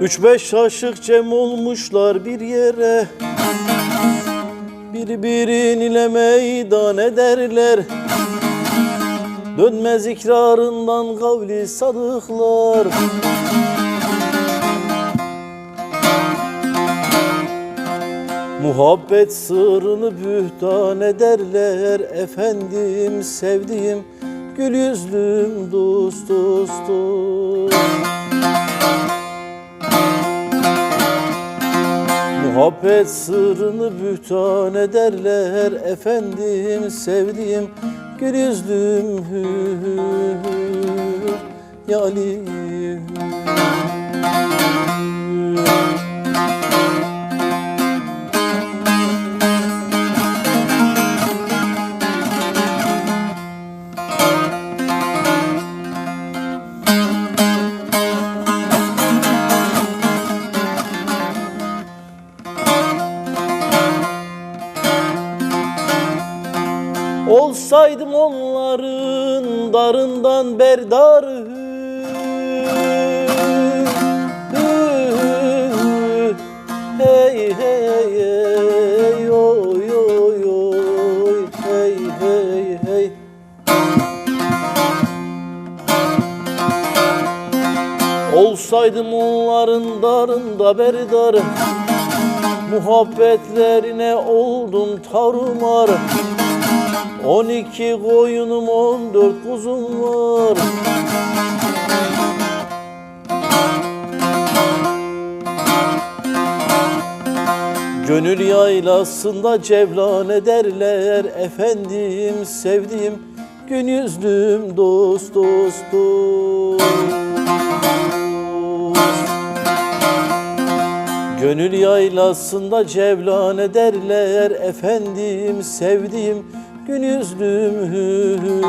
Üç beş aşık cem olmuşlar bir yere. Birbirine meydan ederler. Dönmez ikrarından kavli sadıklar. Muhabbet sırrını bühtan ederler. Efendim sevdiğim gül yüzlüm dost dost dost Muhabbet sırrını bühtan ederler Efendim sevdiğim gül yüzlüm. Hü hü hü Yalim Olsaydım onların darından berdarı. Hey hey hey oy oy oy hey hey hey. Olsaydım onların darında berdarı. Muhabbetlerine oldum tarumar On iki koyunum on dört kuzum var. Gönül yaylasında cevlan ederler Efendim sevdiğim gün yüzlüm dost dost dost Gönül yaylasında cevlan ederler Efendim sevdiğim gün yüzlüm hü hü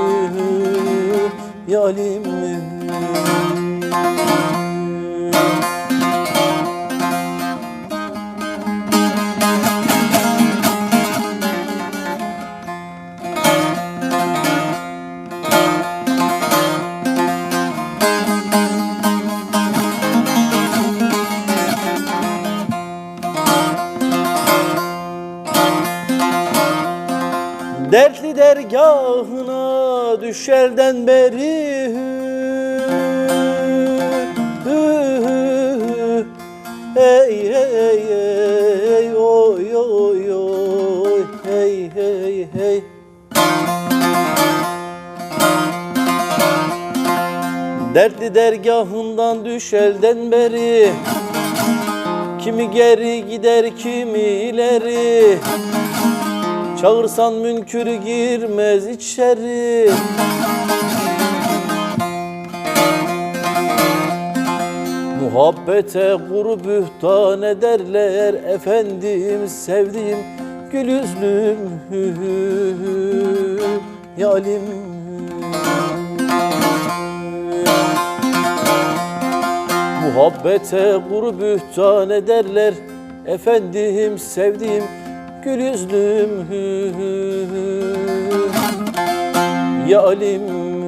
Dertli dergahına düşerden beri hü, hü, hü, Hey hey hey oy oy oy. Hey hey hey. Dertli dergahından düşelden beri Kimi geri gider kimi ileri Çağırsan münkür girmez içeri. Muhabbete kuru bühtan ederler Efendim sevdiğim gül hü hü Yalim. Muhabbete kuru bühtan ederler Efendim sevdiğim gül yüzlüm. Hü hü hü Yalim